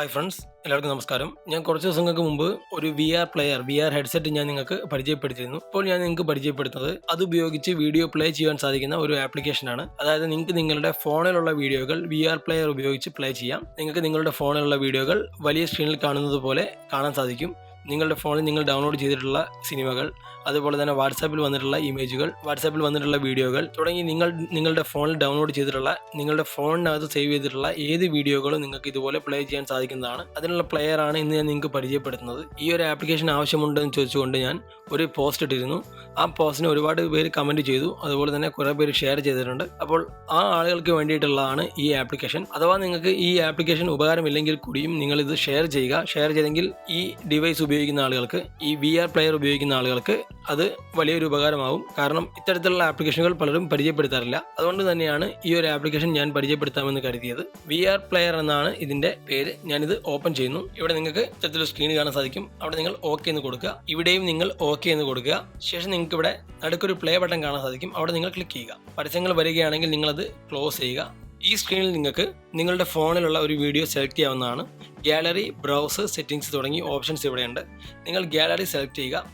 Hi friends എല്ലാവർക്കും നമസ്കാരം. ഞാൻ കുറച്ച് ദിവസങ്ങൾക്ക് മുമ്പ് ഒരു V R player V R headset ഞാൻ നിങ്ങൾക്ക് പരിചയപ്പെടുത്തിയിരുന്നു. ഇപ്പോൾ ഞാൻ നിങ്ങൾക്ക് പരിചയപ്പെടുത്തുന്നത് അത് ഉപയോഗിച്ച് വീഡിയോ പ്ലേ ചെയ്യാൻ സാധിക്കുന്ന ഒരു ആപ്ലിക്കേഷനാണ് അതായത് നിങ്ങൾക്ക് നിങ്ങളുടെ ഫോണിലുള്ള വീഡിയോകൾ വി ആർ പ്ലെയർ ഉപയോഗിച്ച് പ്ലേ ചെയ്യാം. നിങ്ങൾക്ക് നിങ്ങളുടെ ഫോണിലുള്ള വീഡിയോകൾ വലിയ സ്ക്രീനിൽ കാണുന്നത് പോലെ കാണാൻ സാധിക്കും. നിങ്ങളുടെ ഫോണിൽ നിങ്ങൾ ഡൗൺലോഡ് ചെയ്തിട്ടുള്ള സിനിമകൾ അതുപോലെ തന്നെ വാട്സാപ്പിൽ വന്നിട്ടുള്ള ഇമേജുകൾ വാട്സാപ്പിൽ വന്നിട്ടുള്ള വീഡിയോകൾ തുടങ്ങി നിങ്ങൾ നിങ്ങളുടെ ഫോണിൽ ഡൗൺലോഡ് ചെയ്തിട്ടുള്ള നിങ്ങളുടെ ഫോണിനകത്ത് സേവ് ചെയ്തിട്ടുള്ള ഏത് വീഡിയോകളും നിങ്ങൾക്ക് ഇതുപോലെ പ്ലേ ചെയ്യാൻ സാധിക്കുന്നതാണ്. അതിനുള്ള പ്ലെയർ ആണ് ഇന്ന് ഞാൻ നിങ്ങൾക്ക് പരിചയപ്പെടുത്തുന്നത്. ഈ ഒരു ആപ്ലിക്കേഷൻ ആവശ്യമുണ്ടെന്ന് ചോദിച്ചുകൊണ്ട് ഞാൻ ഒരു പോസ്റ്റ് ഇട്ടിരുന്നു. ആ പോസ്റ്റിന് ഒരുപാട് പേര് കമന്റ് ചെയ്തു. അതുപോലെ തന്നെ കുറേ പേര് ഷെയർ ചെയ്തിട്ടുണ്ട്. അപ്പോൾ ആ ആളുകൾക്ക് വേണ്ടിയിട്ടുള്ളതാണ് ഈ ആപ്ലിക്കേഷൻ അഥവാ നിങ്ങൾക്ക് ഈ ആപ്ലിക്കേഷൻ ഉപകാരമില്ലെങ്കിൽ കൂടിയും നിങ്ങളിത് ഷെയർ ചെയ്യുക. ഷെയർ ചെയ്തെങ്കിൽ ഈ ഡിവൈസ് ഉപയോഗിക്കുന്ന ആളുകൾക്ക് ഈ വി ആർ പ്ലെയർ ഉപയോഗിക്കുന്ന ആളുകൾക്ക് അത് വലിയൊരു ഉപകാരമാവും. കാരണം ഇത്തരത്തിലുള്ള ആപ്ലിക്കേഷനുകൾ പലരും പരിചയപ്പെടുത്താറില്ല. അതുകൊണ്ട് തന്നെയാണ് ഈ ഒരു ആപ്ലിക്കേഷൻ ഞാൻ പരിചയപ്പെടുത്താമെന്ന് കരുതിയത്. വി ആർ പ്ലെയർ എന്നാണ് ഇതിന്റെ പേര്. ഞാനിത് ഓപ്പൺ ചെയ്യുന്നു. ഇവിടെ നിങ്ങൾക്ക് ഇത്തരത്തിലൊരു സ്ക്രീൻ കാണാൻ സാധിക്കും. അവിടെ നിങ്ങൾ ഓക്കെ എന്ന് കൊടുക്കുക. ഇവിടെയും നിങ്ങൾ ഓക്കെ എന്ന് കൊടുക്കുക. ശേഷം നിങ്ങൾക്ക് ഇവിടെ നടുക്കൊരു പ്ലേ ബട്ടൺ കാണാൻ സാധിക്കും. അവിടെ നിങ്ങൾ ക്ലിക്ക് ചെയ്യുക. പരസ്യങ്ങൾ വരികയാണെങ്കിൽ നിങ്ങളത് ക്ലോസ് ചെയ്യുക. ഈ സ്ക്രീനിൽ നിങ്ങൾക്ക് നിങ്ങളുടെ ഫോണിലുള്ള ഒരു വീഡിയോ സെലക്ട് ചെയ്യാവുന്നതാണ്. ഗാലറി ബ്രൗസർ സെറ്റിംഗ്സ് തുടങ്ങി ഓപ്ഷൻസ് ഇവിടെയുണ്ട്. നിങ്ങൾ ഗാലറി സെലക്ട് ചെയ്യുക.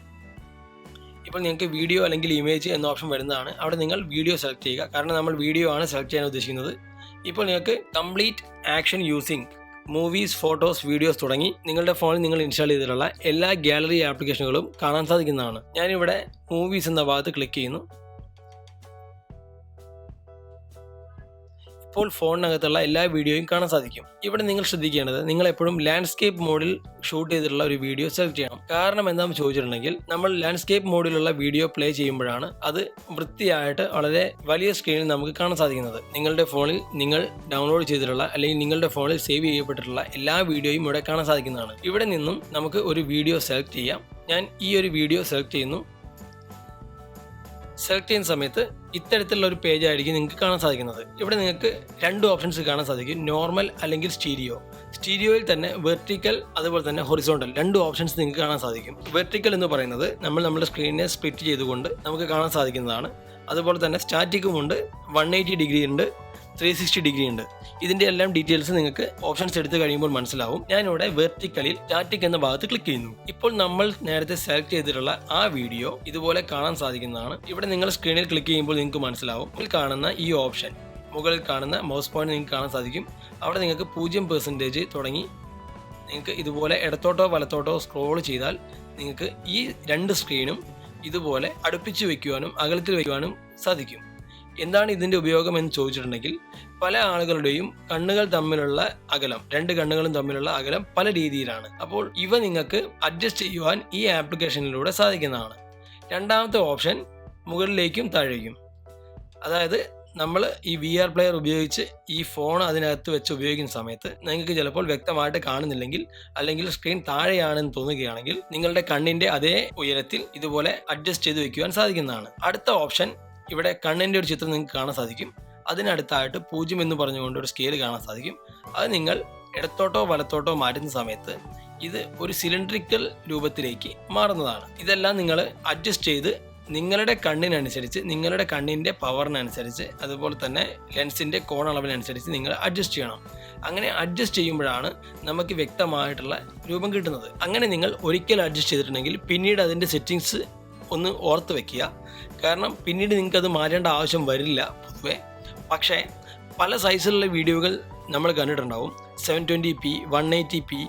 ഇപ്പോൾ നിങ്ങൾക്ക് വീഡിയോ അല്ലെങ്കിൽ ഇമേജ് എന്ന ഓപ്ഷൻ വരുന്നതാണ്. അവിടെ നിങ്ങൾ വീഡിയോ സെലക്ട് ചെയ്യുക. കാരണം നമ്മൾ വീഡിയോ ആണ് സെലക്ട് ചെയ്യാൻ ഉദ്ദേശിക്കുന്നത്. ഇപ്പോൾ നിങ്ങൾക്ക് complete action using movies photos videos തുടങ്ങി നിങ്ങളുടെ ഫോണിൽ നിങ്ങൾ ഇൻസ്റ്റാൾ ചെയ്തിട്ടുള്ള എല്ലാ ഗാലറി ആപ്ലിക്കേഷനുകളും കാണാൻ സാധിക്കുന്നതാണ്. ഞാനിവിടെ മൂവീസ് എന്ന ഭാഗത്ത് ക്ലിക്ക് ചെയ്യുന്നു. ഇപ്പോൾ ഫോണിനകത്തുള്ള എല്ലാ വീഡിയോയും കാണാൻ സാധിക്കും. ഇവിടെ നിങ്ങൾ ശ്രദ്ധിക്കേണ്ടത് നിങ്ങൾ എപ്പോഴും ലാൻഡ്സ്കേപ്പ് മോഡിൽ ഷൂട്ട് ചെയ്തിട്ടുള്ള ഒരു വീഡിയോ സെലക്ട് ചെയ്യണം. കാരണം എന്താണെന്ന് ചോദിച്ചിട്ടുണ്ടെങ്കിൽ നമ്മൾ ലാൻഡ്സ്കേപ്പ് മോഡിലുള്ള വീഡിയോ പ്ലേ ചെയ്യുമ്പോഴാണ് അത് വൃത്തിയായിട്ട് വളരെ വലിയ സ്ക്രീനിൽ നമുക്ക് കാണാൻ സാധിക്കുന്നത്. നിങ്ങളുടെ ഫോണിൽ നിങ്ങൾ ഡൗൺലോഡ് ചെയ്തിട്ടുള്ള അല്ലെങ്കിൽ നിങ്ങളുടെ ഫോണിൽ സേവ് ചെയ്യപ്പെട്ടിട്ടുള്ള എല്ലാ വീഡിയോയും ഇവിടെ കാണാൻ സാധിക്കുന്നതാണ്. ഇവിടെ നിന്നും നമുക്ക് ഒരു വീഡിയോ സെലക്ട് ചെയ്യാം. ഞാൻ ഈ ഒരു വീഡിയോ സെലക്ട് ചെയ്യുന്നു. സെലക്ട് ചെയ്യുന്ന സമയത്ത് ഇത്തരത്തിലുള്ള ഒരു പേജ് ആയിരിക്കും നിങ്ങൾക്ക് കാണാൻ സാധിക്കുന്നത്. ഇവിടെ നിങ്ങൾക്ക് രണ്ട് ഓപ്ഷൻസ് കാണാൻ സാധിക്കും. നോർമൽ അല്ലെങ്കിൽ സ്റ്റീരിയോ സ്റ്റീരിയോയിൽ തന്നെ വെർട്ടിക്കൽ അതുപോലെ തന്നെ ഹൊറിസോണ്ടൽ രണ്ട് ഓപ്ഷൻസ് നിങ്ങൾക്ക് കാണാൻ സാധിക്കും. വെർട്ടിക്കൽ എന്ന് പറയുന്നത് നമ്മൾ നമ്മുടെ സ്ക്രീനിനെ സ്പ്ലിറ്റ് ചെയ്തുകൊണ്ട് നമുക്ക് കാണാൻ സാധിക്കുന്നതാണ്. അതുപോലെ തന്നെ സ്റ്റാറ്റിക്കും ഉണ്ട്. വൺ എയ്റ്റി ഡിഗ്രി ഉണ്ട്. ത്രീ സിക്സ്റ്റി ഡിഗ്രി ഉണ്ട് ഇതിന്റെ എല്ലാം ഡീറ്റെയിൽസ് നിങ്ങൾക്ക് ഓപ്ഷൻസ് എടുത്തു കഴിയുമ്പോൾ മനസ്സിലാവും. ഞാനിവിടെ വെർട്ടിക്കലിൽ സ്റ്റാറ്റിക് എന്ന ഭാഗത്ത് ക്ലിക്ക് ചെയ്യുന്നു. ഇപ്പോൾ നമ്മൾ നേരത്തെ സെലക്ട് ചെയ്തിട്ടുള്ള ആ വീഡിയോ ഇതുപോലെ കാണാൻ സാധിക്കുന്നതാണ്. ഇവിടെ നിങ്ങൾ സ്ക്രീനിൽ ക്ലിക്ക് ചെയ്യുമ്പോൾ നിങ്ങൾക്ക് മനസ്സിലാവും. ഇതിൽ കാണുന്ന ഈ ഓപ്ഷൻ മുകളിൽ കാണുന്ന മൗസ് പോയിന്റ് നിങ്ങൾക്ക് കാണാൻ സാധിക്കും. അവിടെ നിങ്ങൾക്ക് പൂജ്യം പെർസെന്റേജ് തുടങ്ങി നിങ്ങൾക്ക് ഇതുപോലെ ഇടത്തോട്ടോ വലത്തോട്ടോ സ്ക്രോൾ ചെയ്താൽ നിങ്ങൾക്ക് ഈ രണ്ട് സ്ക്രീനും ഇതുപോലെ അടുപ്പിച്ച് വയ്ക്കുവാനും അകലത്തിൽ വയ്ക്കുവാനും സാധിക്കും. എന്താണ് ഇതിന്റെ ഉപയോഗം എന്ന് ചോദിച്ചിട്ടുണ്ടെങ്കിൽ പല ആളുകളുടെയും കണ്ണുകൾ തമ്മിലുള്ള അകലം രണ്ട് കണ്ണുകളും തമ്മിലുള്ള അകലം പല രീതിയിലാണ്. അപ്പോൾ ഇവ നിങ്ങൾക്ക് അഡ്ജസ്റ്റ് ചെയ്യുവാൻ ഈ ആപ്ലിക്കേഷനിലൂടെ സാധിക്കുന്നതാണ്. രണ്ടാമത്തെ ഓപ്ഷൻ മുകളിലേക്കും താഴേക്കും. അതായത് നമ്മൾ ഈ വി ആർ പ്ലെയർ ഉപയോഗിച്ച് ഈ ഫോൺ അതിനകത്ത് വെച്ച് ഉപയോഗിക്കുന്ന സമയത്ത് നിങ്ങൾക്ക് ചിലപ്പോൾ വ്യക്തമായിട്ട് കാണുന്നില്ലെങ്കിൽ അല്ലെങ്കിൽ സ്ക്രീൻ താഴെയാണെന്ന് തോന്നുകയാണെങ്കിൽ നിങ്ങളുടെ കണ്ണിന്റെ അതേ ഉയരത്തിൽ ഇതുപോലെ അഡ്ജസ്റ്റ് ചെയ്ത് വെക്കുവാൻ സാധിക്കുന്നതാണ്. അടുത്ത ഓപ്ഷൻ ഇവിടെ കണ്ണിന്റെ ഒരു ചിത്രം നിങ്ങൾക്ക് കാണാൻ സാധിക്കും. അതിനടുത്തായിട്ട് പൂജ്യം എന്ന് പറഞ്ഞുകൊണ്ട് ഒരു സ്കെയിൽ കാണാൻ സാധിക്കും. അത് നിങ്ങൾ ഇടത്തോട്ടോ വലത്തോട്ടോ മാറ്റുന്ന സമയത്ത് ഇത് ഒരു സിലിണ്ടറിക്കൽ രൂപത്തിലേക്ക് മാറുന്നതാണ്. ഇതെല്ലാം നിങ്ങൾ അഡ്ജസ്റ്റ് ചെയ്ത് നിങ്ങളുടെ കണ്ണിനനുസരിച്ച് നിങ്ങളുടെ കണ്ണിന്റെ പവറിനനുസരിച്ച് അതുപോലെ തന്നെ ലെൻസിന്റെ കോണളവിനനുസരിച്ച് നിങ്ങൾ അഡ്ജസ്റ്റ് ചെയ്യണം. അങ്ങനെ അഡ്ജസ്റ്റ് ചെയ്യുമ്പോഴാണ് നമുക്ക് വ്യക്തമായിട്ടുള്ള രൂപം കിട്ടുന്നത്. അങ്ങനെ നിങ്ങൾ ഒരിക്കൽ അഡ്ജസ്റ്റ് ചെയ്തിട്ടുണ്ടെങ്കിൽ പിന്നീട് അതിന്റെ സെറ്റിങ്സ് ഒന്ന് ഓർത്ത് വെക്കുക. കാരണം പിന്നീട് നിങ്ങൾക്കത് മാറ്റേണ്ട ആവശ്യം വരില്ല പൊതുവെ. പക്ഷേ പല സൈസിലുള്ള വീഡിയോകൾ നമ്മൾ കണ്ടിട്ടുണ്ടാവും. Seven twenty P one eighty P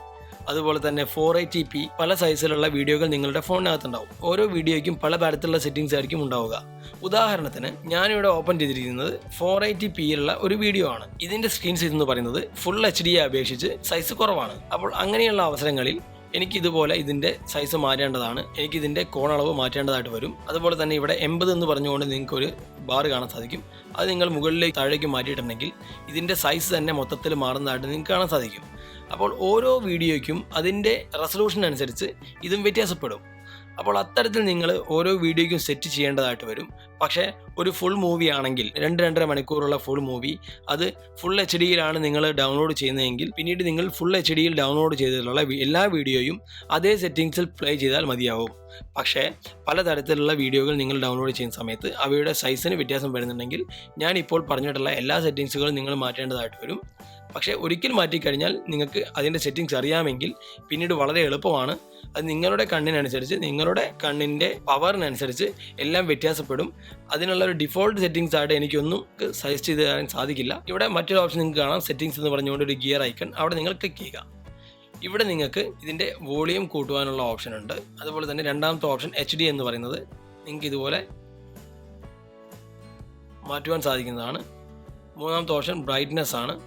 അതുപോലെ തന്നെ ഫോർ എയ്റ്റി പി പല സൈസിലുള്ള വീഡിയോകൾ നിങ്ങളുടെ ഫോണിനകത്തുണ്ടാവും. ഓരോ വീഡിയോയ്ക്കും പല തരത്തിലുള്ള സെറ്റിങ്സ് ആയിരിക്കും ഉണ്ടാവുക. ഉദാഹരണത്തിന് ഞാനിവിടെ ഓപ്പൺ ചെയ്തിരിക്കുന്നത് ഫോർ എയ്റ്റി പിയിലുള്ള ഒരു വീഡിയോ ആണ്. ഇതിന്റെ സ്ക്രീൻ സൈസ് എന്ന് പറയുന്നത് ഫുൾ എച്ച് ഡിയെ അപേക്ഷിച്ച് സൈസ് കുറവാണ്. അപ്പോൾ അങ്ങനെയുള്ള അവസരങ്ങളിൽ എനിക്ക് ഇതുപോലെ ഇതിന്റെ സൈസ് മാറ്റേണ്ടതാണ്. എനിക്ക് ഇതിന്റെ കോണളവ് മാറ്റേണ്ടതായിട്ട് വരും. അതുപോലെ തന്നെ ഇവിടെ എൺപത് എന്ന് പറഞ്ഞുകൊണ്ട് നിങ്ങൾക്കൊരു ബാർ കാണാൻ സാധിക്കും. അത് നിങ്ങൾ മുകളിലേക്ക് താഴേക്ക് മാറ്റിയിട്ടുണ്ടെങ്കിൽ ഇതിന്റെ സൈസ് തന്നെ മൊത്തത്തിൽ മാറുന്നതായിട്ട് നിങ്ങൾക്ക് കാണാൻ സാധിക്കും. അപ്പോൾ ഓരോ വീഡിയോയ്ക്കും അതിന്റെ റെസൊല്യൂഷൻ അനുസരിച്ച് ഇതും വ്യത്യാസപ്പെടും. അപ്പോൾ അത്തരത്തിൽ നിങ്ങൾ ഓരോ വീഡിയോയ്ക്കും സെറ്റ് ചെയ്യേണ്ടതായിട്ട് വരും. പക്ഷേ ഒരു ഫുൾ മൂവി ആണെങ്കിൽ രണ്ട് രണ്ടര മണിക്കൂറുള്ള ഫുൾ മൂവി അത് ഫുൾ എച്ച് ഡിയിലാണ് നിങ്ങൾ ഡൗൺലോഡ് ചെയ്യുന്നതെങ്കിൽ പിന്നീട് നിങ്ങൾ ഫുൾ എച്ച് ഡിയിൽ ഡൗൺലോഡ് ചെയ്തിട്ടുള്ള എല്ലാ വീഡിയോയും അതേ സെറ്റിങ്സിൽ പ്ലേ ചെയ്താൽ മതിയാവും. പക്ഷേ പലതരത്തിലുള്ള വീഡിയോകൾ നിങ്ങൾ ഡൗൺലോഡ് ചെയ്യുന്ന സമയത്ത് അവയുടെ സൈസിന് വ്യത്യാസം വരുന്നുണ്ടെങ്കിൽ ഞാൻ ഇപ്പോൾ പറഞ്ഞിട്ടുള്ള എല്ലാ സെറ്റിങ്സുകളും നിങ്ങൾ മാറ്റേണ്ടതായിട്ട് വരും. പക്ഷേ ഒരിക്കൽ മാറ്റിക്കഴിഞ്ഞാൽ നിങ്ങൾക്ക് അതിന്റെ സെറ്റിങ്സ് അറിയാമെങ്കിൽ പിന്നീട് വളരെ എളുപ്പമാണ്. അത് നിങ്ങളുടെ കണ്ണിനനുസരിച്ച് നിങ്ങളുടെ കണ്ണിന്റെ പവറിനനുസരിച്ച് എല്ലാം വ്യത്യാസപ്പെടും. അതിനുള്ള ഒരു ഡിഫോൾട്ട് സെറ്റിങ്സ് ആയിട്ട് എനിക്കൊന്നും സജസ്റ്റ് ചെയ്ത് തരാൻ സാധിക്കില്ല. ഇവിടെ മറ്റൊരു ഓപ്ഷൻ നിങ്ങൾക്ക് കാണാം. സെറ്റിങ്സ് എന്ന് പറഞ്ഞുകൊണ്ട് ഒരു ഗിയർ ഐക്കൺ അവിടെ നിങ്ങൾ ക്ലിക്ക് ചെയ്യുക. ഇവിടെ നിങ്ങൾക്ക് ഇതിന്റെ വോളിയം കൂട്ടുവാനുള്ള ഓപ്ഷൻ ഉണ്ട്. അതുപോലെ തന്നെ രണ്ടാമത്തെ ഓപ്ഷൻ എച്ച് ഡി എന്ന് പറയുന്നത് നിങ്ങൾക്ക് ഇതുപോലെ മാറ്റുവാൻ സാധിക്കുന്നതാണ്. മൂന്നാമത്തെ ഓപ്ഷൻ ബ്രൈറ്റ്നെസ് ആണ്.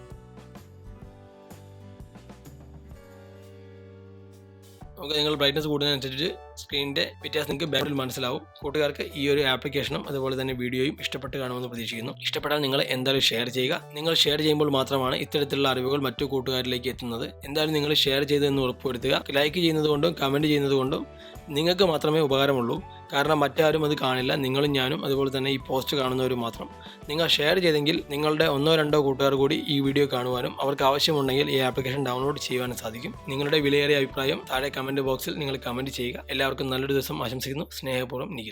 നമുക്ക് നിങ്ങൾ ബ്രൈറ്റ്നസ് കൂടുന്നതിനനുസരിച്ച് സ്ക്രീനിന്റെ വ്യത്യാസം നിങ്ങൾക്ക് ബാക്കിൽ മനസ്സിലാവും. കൂട്ടുകാർക്ക് ഈ ഒരു ആപ്ലിക്കേഷനും അതുപോലെ തന്നെ വീഡിയോയും ഇഷ്ടപ്പെട്ട് കാണുമെന്ന് പ്രതീക്ഷിക്കുന്നു. ഇഷ്ടപ്പെട്ടാൽ നിങ്ങൾ എന്തായാലും ഷെയർ ചെയ്യുക. നിങ്ങൾ ഷെയർ ചെയ്യുമ്പോൾ മാത്രമാണ് ഇത്തരത്തിലുള്ള അറിവുകൾ മറ്റു കൂട്ടുകാരിലേക്ക് എത്തുന്നത്. എന്തായാലും നിങ്ങൾ ഷെയർ ചെയ്തതെന്ന് ഉറപ്പുവരുത്തുക. ലൈക്ക് ചെയ്യുന്നത് കൊണ്ടും കമന്റ് ചെയ്യുന്നത് കൊണ്ടും നിങ്ങൾക്ക് മാത്രമേ ഉപകാരമുള്ളൂ. കാരണം മറ്റാരും അത് കാണില്ല. നിങ്ങളും ഞാനും അതുപോലെ തന്നെ ഈ പോസ്റ്റ് കാണുന്നവരും മാത്രം. നിങ്ങൾ ഷെയർ ചെയ്തെങ്കിൽ നിങ്ങളുടെ ഒന്നോ രണ്ടോ കൂട്ടുകാർ കൂടി ഈ വീഡിയോ കാണുവാനും അവർക്ക് ആവശ്യമുണ്ടെങ്കിൽ ഈ ആപ്ലിക്കേഷൻ ഡൗൺലോഡ് ചെയ്യുവാനും സാധിക്കും. നിങ്ങളുടെ വിലയേറിയ അഭിപ്രായം താഴെ കമന്റ് ബോക്സിൽ നിങ്ങൾ കമന്റ് ചെയ്യുക. എല്ലാവർക്കും നല്ലൊരു ദിവസം ആശംസിക്കുന്നു. സ്നേഹപൂർവം നിഖിൽ.